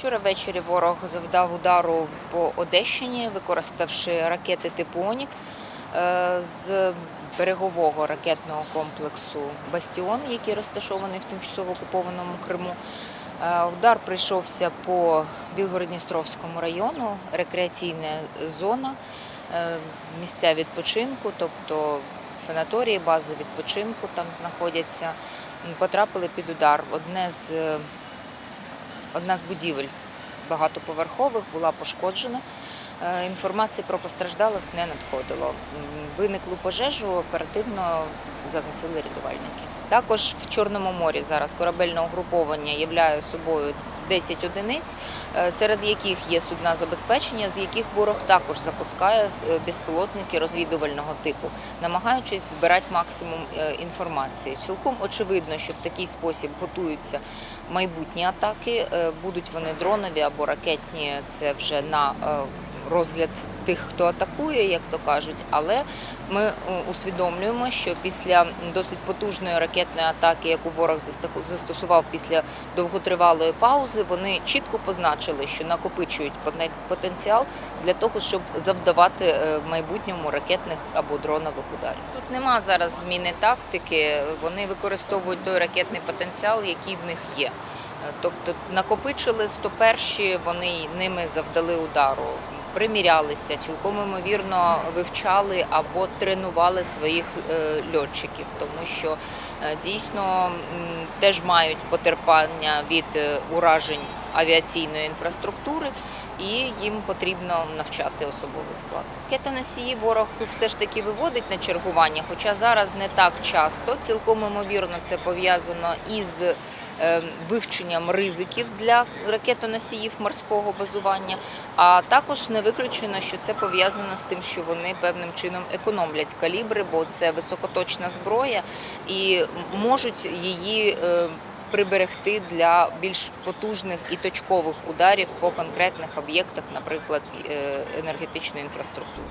Вчора ввечері ворог завдав удару по Одещині, використавши ракети типу Онікс е, з берегового ракетного комплексу Бастіон, який розташований в тимчасово окупованому Криму. Е, Удар прийшовся по Білгородністровському району, рекреаційна зона, е, місця відпочинку, тобто санаторії, бази відпочинку там знаходяться. Потрапили під удар. Одне з Одна з будівель багатоповерхових була пошкоджена. Е, Інформації про постраждалих не надходило. Виниклу пожежу оперативно загасили рятувальники. Також в Чорному морі зараз корабельне угруповання являє собою 10 одиниць, е, серед яких є судна забезпечення, з яких ворог також запускає е, безпілотники розвідувального типу, намагаючись збирати максимум е, інформації. Цілком очевидно, що в такий спосіб готуються майбутні атаки. Будуть вони дронові або ракетні, це вже на розгляд тих, хто атакує, як то кажуть. Але ми е, усвідомлюємо, що після досить потужної ракетної атаки, яку ворог застосував після довготривалої паузи, вони чітко позначили, що накопичують потенціал для того, щоб завдавати е, в майбутньому ракетних або дронових ударів. Тут нема зараз зміни тактики. Вони використовують той ракетний потенціал, який в них є. Е, Тобто накопичили 101, вони ними завдали удару. Примірялися, цілком ймовірно вивчали або тренували своїх е, льотчиків, тому що е, дійсно теж мають потерпання від е, уражень авіаційної інфраструктури, і їм потрібно навчати особовий склад. Ракетоносії ворог все ж таки виводить на чергування, хоча зараз не так часто. Цілком ймовірно, це пов'язано із е, вивченням ризиків для ракетоносіїв морського базування. А також не виключено, що це пов'язано з тим, що вони певним чином економлять калібри, бо це високоточна зброя, і можуть її. Приберегти для більш потужних і точкових ударів по конкретних об'єктах, наприклад, е, енергетичної інфраструктури.